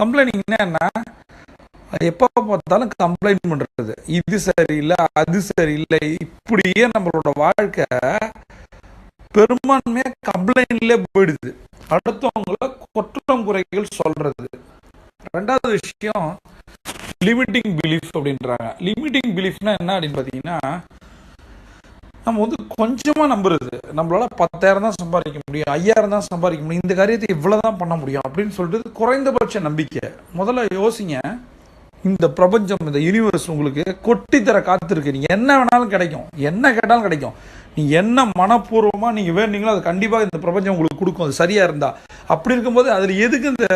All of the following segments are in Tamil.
கம்ப்ளைண்டிங்னா என்னன்னா எப்போ பார்த்தாலும் கம்ப்ளைண்ட் பண்ணுறது இது சரியில்லை அது சரியில்லை இப்படியே நம்மளோட வாழ்க்கை பெரும்பான்மையாக கம்ப்ளைண்ட்லேயே போயிடுது. அடுத்தவங்கள குற்றம் குறைகள் சொல்றது. ரெண்டாவது விஷயம் லிமிட்டிங் பிலீஃப் அப்படின்றாங்க. லிமிட்டிங் பிலீஃப்னா என்ன அப்படின்னு பார்த்தீங்கன்னா நம்ம வந்து கொஞ்சமாக நம்புறது. நம்மளால் பத்தாயிரம் தான் சம்பாதிக்க முடியும் ஐயாயிரம் தான் சம்பாதிக்க முடியும் இந்த காரியத்தை இவ்வளோ தான் பண்ண முடியும் அப்படின்னு சொல்லிட்டு குறைந்தபட்ச நம்பிக்கை. முதல்ல யோசிங்க இந்த பிரபஞ்சம் இந்த யூனிவர்ஸ் உங்களுக்கு கொட்டி தர காத்திருக்கு. நீங்க என்ன வேணாலும் கிடைக்கும். என்ன கேட்டாலும் கிடைக்கும். நீ என்ன மனப்பூர்வமாக நீங்கள் வேணுங்களோ அது கண்டிப்பாக இந்த பிரபஞ்சம் உங்களுக்கு கொடுக்கும். அது சரியாக இருந்தால் அப்படி இருக்கும்போது அதில் எதுக்கு இந்த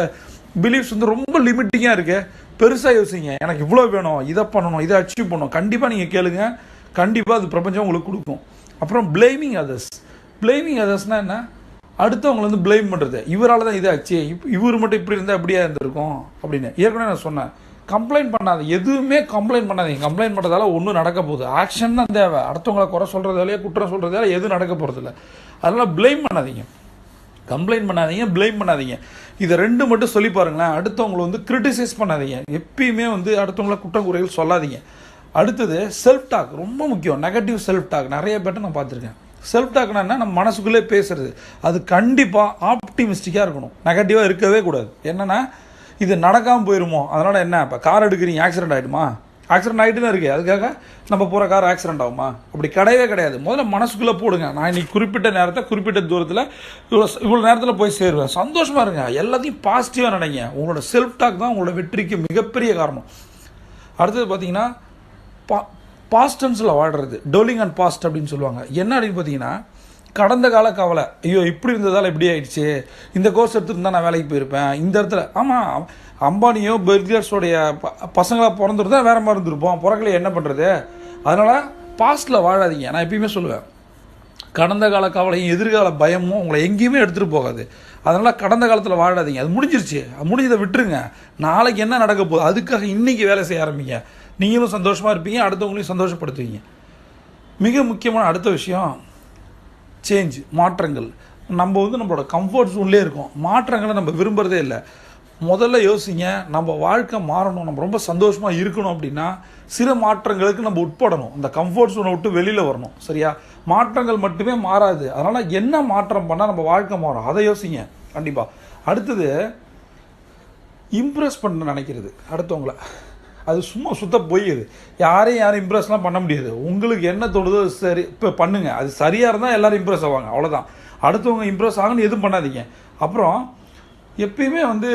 பிலீஃப்ஸ் வந்து ரொம்ப லிமிட்டிங்காக இருக்குது பெருசாக யோசிங்க. எனக்கு இவ்வளோ வேணும் இதை பண்ணணும் இதை அச்சீவ் பண்ணணும். கண்டிப்பாக நீங்கள் கேளுங்கள் கண்டிப்பாக அது பிரபஞ்சம் உங்களுக்கு கொடுக்கும். அப்புறம் பிளேமிங் அதர்ஸ் பிளேமிங் அதர்ஸ்னா என்ன? அடுத்தவங்களை வந்து பிளேம் பண்ணுறது இவரால் தான் இதாச்சு. இப் இவர் மட்டும் இப்படி இருந்தால் அப்படியே இருந்திருக்கும்? அப்படின்னு. ஏற்கனவே நான் சொன்னேன். கம்ப்ளைண்ட் பண்ணாத. எதுவுமே கம்ப்ளைண்ட் பண்ணாதீங்க. கம்ப்ளைண்ட் பண்ணுறதால ஒன்றும் நடக்க போகுது. ஆக்ஷன் தான் தேவை. அடுத்தவங்களை குறை சொல்கிறதாலே குற்றம் சொல்கிறதால எதுவும் நடக்க போகிறதில்ல அதனால் பிளேம் பண்ணாதீங்க. கம்ப்ளைண்ட் பண்ணாதீங்க. பிளேம் பண்ணாதீங்க. இதை ரெண்டு மட்டும் சொல்லி பாருங்களேன். அடுத்தவங்களை வந்து கிரிட்டிசைஸ் பண்ணாதீங்க. எப்பயுமே வந்து அடுத்தவங்கள குற்றம் குறைகள் சொல்லாதீங்க. அடுத்தது செல்ஃப் டாக் ரொம்ப முக்கியம். நெகட்டிவ் செல்ஃப் டாக் நிறைய பேர்ட்ட நான் பார்த்துருக்கேன். செல்ஃப் டாக்னா என்ன? நம்ம மனசுக்குள்ளே பேசுறது. அது கண்டிப்பாக ஆப்டிமிஸ்டிக்காக இருக்கணும். நெகட்டிவாக இருக்கவே கூடாது. என்னென்னா இது நடக்காமல் போயிருமோ? அதனால் என்ன? இப்போ கார் எடுக்கிறீங்க ஆக்சிடென்ட் ஆகிடுமா ஆக்சிடென்ட் ஆகிட்டு தான் இருக்குது அதுக்காக நம்ம போகிற கார் ஆக்சிடென்ட் ஆகுமா? அப்படி கிடையவே கிடையாது. முதல்ல மனசுக்குள்ளே போடுங்க. நான் இன்றைக்கி குறிப்பிட்ட நேரத்தை குறிப்பிட்ட தூரத்தில் இவ்வளோ இவ்வளோ நேரத்தில் போய் சேருவேன். சந்தோஷமாக இருங்க. எல்லாத்தையும் பாசிட்டிவாக நினைங்க. உங்களோட செல்ஃப் டாக் தான் உங்களோட வெற்றிக்கு மிகப்பெரிய காரணம். அடுத்தது பார்த்தீங்கன்னா பா பாஸ்டன்ஸில் வாழ்கிறது டோலிங் அண்ட் பாஸ்ட் அப்படின்னு சொல்லுவாங்க. என்ன அப்படின்னு பார்த்தீங்கன்னா கடந்த கால கவலை. ஐயோ இப்படி இருந்ததால் இப்படி ஆயிடுச்சு. இந்த கோர்ஸ் எடுத்துருந்தா நான் வேலைக்கு போயிருப்பேன். இந்த இடத்துல ஆமாம் அம்பானியோ பெர்கர்ஸோடைய ப பசங்களாக பிறந்துருந்தா வேற மாதிரி இருந்திருப்போம். பிறக்கலையே என்ன பண்ணுறது அதனால் பாஸ்ட்டில் வாழாதீங்க. நான் எப்பயுமே சொல்லுவேன். கடந்த கால கவலையும் எதிர்கால பயமும் உங்களை எங்கேயுமே எடுத்துகிட்டு போகாது. அதனால் கடந்த காலத்தில் வாழாதீங்க. அது முடிஞ்சிருச்சு. அது முடிஞ்சதை விட்டுருங்க. நாளைக்கு என்ன நடக்க போகுது? அதுக்காக இன்றைக்கி வேலை செய்ய ஆரம்பிங்க. நீங்களும் சந்தோஷமாக இருப்பீங்க அடுத்தவங்களையும் சந்தோஷப்படுத்துவீங்க. மிக முக்கியமான அடுத்த விஷயம் சேஞ்ச் மாற்றங்கள். நம்ம வந்து நம்மளோட கம்ஃபர்ட் ஜோன்லேயே இருக்கோம். மாற்றங்களை நம்ம விரும்புகிறதே இல்லை. முதல்ல யோசிங்க நம்ம வாழ்க்கை மாறணும் நம்ம ரொம்ப சந்தோஷமாக இருக்கணும் அப்படின்னா சில மாற்றங்களுக்கு நம்ம உட்படணும். இந்த கம்ஃபர்ட் ஜோனை விட்டு வெளியில் வரணும் சரியா? மாற்றங்கள் மட்டுமே மாறாது. அதனால் என்ன மாற்றம் பண்ணால் நம்ம வாழ்க்கை மாறும்? அதை யோசிங்க கண்டிப்பாக அடுத்தது இம்ப்ரெஸ் பண்ண நினைக்கிறது அடுத்தவங்கள. அது சும்மா சுத்த போயிடுது அது யாரையும் யாரும் இம்ப்ரெஸ்லாம் பண்ண முடியாது. உங்களுக்கு என்ன தோணுதோ சரி இப்போ பண்ணுங்கள் அது சரியாக இருந்தால் எல்லோரும் இம்ப்ரெஸ் ஆவாங்க. அவ்வளோதான் அடுத்தவங்க இம்ப்ரெஸ் ஆகணும்னு எதுவும் பண்ணாதீங்க. அப்புறம் எப்பயுமே வந்து